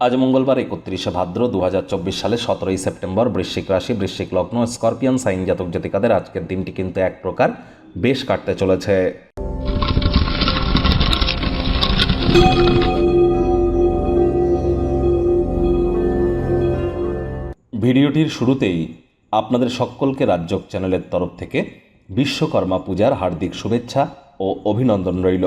আজ মঙ্গলবার একত্রিশে ভাদ্র দু সালে সতেরোই সেপ্টেম্বর বৃশ্চিক রাশি, বৃশ্চিক লগ্ন, স্করপিয়ান, সাইন জাতক জাতিকাদের আজকের দিনটি কিন্তু এক প্রকার বেশ কাটতে চলেছে। ভিডিওটির শুরুতেই আপনাদের সকলকে রাজ্যক চ্যানেলের তরফ থেকে বিশ্বকর্মা পূজার হার্দিক শুভেচ্ছা ও অভিনন্দন রইল।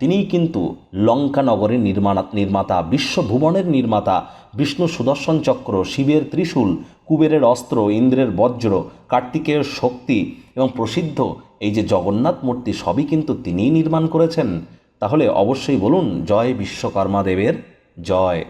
তিনিই কিন্তু লঙ্কা নগরের নির্মাণ, নির্মাতা, বিশ্বভুবনের নির্মাতা, বিষ্ণু সুদর্শন চক্র, শিবের ত্রিশূল, কুবেরের অস্ত্র, ইন্দ্রের বজ্র, কার্তিকেয়ের শক্তি এবং প্রসিদ্ধ এই যে জগন্নাথ মূর্তি সবই কিন্তু তিনিই নির্মাণ করেছেন। তাহলে অবশ্যই বলুন, জয় বিশ্বকর্মা দেবের জয়।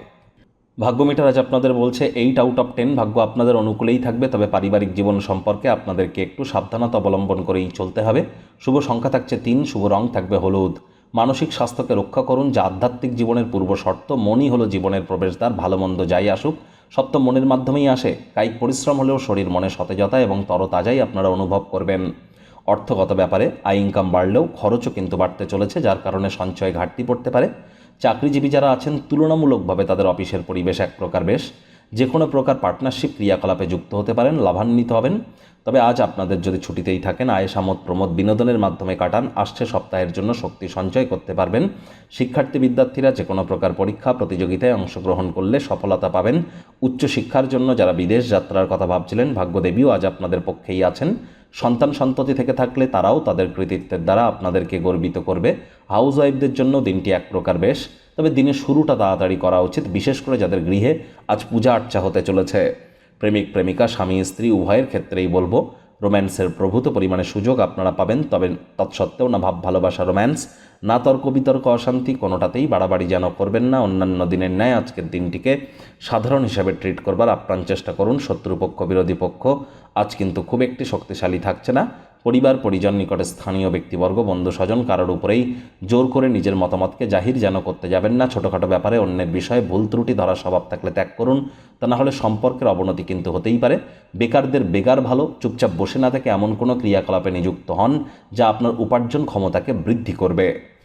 ভাগ্য মিটার আজ আপনাদের বলছে এইট আউট অফ টেন ভাগ্য আপনাদের অনুকূলেই থাকবে, তবে পারিবারিক জীবন সম্পর্কে আপনাদেরকে একটু সাবধানতা অবলম্বন করেই চলতে হবে। শুভ সংখ্যা থাকছে তিন, শুভ রং থাকবে হলুদ। মানসিক স্বাস্থ্যকে রক্ষা করুন। যা আধ্যাত্মিক জীবনের পূর্ব শর্ত, মনই হলো জীবনের প্রবেশদ্বার, ভালো মন্দ যাই আসুক। তো মনের মাধ্যমেই আসে। কায়িক পরিশ্রম হলেও শরীর মনে সতেজতা এবং তরতাজাই আপনারা অনুভব করবেন। অর্থগত ব্যাপারে আয় ইনকাম বাড়লেও খরচও কিন্তু বাড়তে চলেছে, যার কারণে সঞ্চয় ঘাটতি পড়তে পারে। চাকরিজীবী যারা আছেন, তুলনামূলকভাবে তাদের অফিসের পরিবেশ এক প্রকার বেশ। যে কোনো প্রকার পার্টনারশিপ ক্রিয়াকলাপে যুক্ত হতে পারেন, লাভান্বিত হবেন। তবে আজ আপনাদের যদি ছুটিতেই থাকেন আয়েস আমোদ প্রমোদ বিনোদনের মাধ্যমে কাটান, আসছে সপ্তাহের জন্য শক্তি সঞ্চয় করতে পারবেন। শিক্ষার্থী বিদ্যার্থীরা যে কোনো প্রকার পরীক্ষা, প্রতিযোগিতায় অংশগ্রহণ করলে সফলতা পাবেন। উচ্চশিক্ষার জন্য যারা বিদেশ যাত্রার কথা ভাবছিলেন, ভাগ্যদেবীও আজ আপনাদের পক্ষেই আছেন। সন্তান সন্ততি থেকে থাকলে তারাও তাদের কৃতিত্বের দ্বারা আপনাদেরকে গর্বিত করবে। হাউস ওয়াইফদের জন্য দিনটি এক প্রকার বেশ। তবে দিনের শুরুটা তাড়াতাড়ি করা উচিত, বিশেষ করে যাদের গৃহে আজ পূজা আর্চা হতে চলেছে। প্রেমিক, প্রেমিকা, স্বামী, স্ত্রী, উভয়ের ক্ষেত্রেই বলব, রোম্যান্সের প্রভূত পরিমাণে সুযোগ আপনারা পাবেন, তবে তৎসত্ত্বেও না ভাব, ভালোবাসা, রোম্যান্স, না তর্ক, বিতর্ক, অশান্তি কোনোটাতেই বাড়াবাড়ি যেন করবেন না। অন্যান্য দিনের ন্যায় আজকের দিনটিকে সাধারণ হিসাবে ট্রিট করবার আপ্রাণ চেষ্টা করুন, শত্রুপক্ষ, বিরোধী পক্ষ, আজ কিন্তু খুব একটি শক্তিশালী থাকছে না। পরিবার, পরিজন, নিকটে স্থানীয় ব্যক্তিবর্গ, বন্ধু, স্বজন কারোর উপরেই জোর করে নিজের মতামতকে জাহির যেন করতে যাবেন না। ছোটোখাটো ব্যাপারে অন্যের বিষয়ে ভুল ত্রুটি, ধরার স্বভাব থাকলে ত্যাগ করুন। তা না হলে সম্পর্কের অবনতি কিন্তু হতেই পারে। বেকারদের বেকার ভালো, চুপচাপ বসে না থেকে এমন কোনো ক্রিয়াকলাপে নিযুক্ত হন যা আপনার উপার্জন ক্ষমতাকে বৃদ্ধি করবে।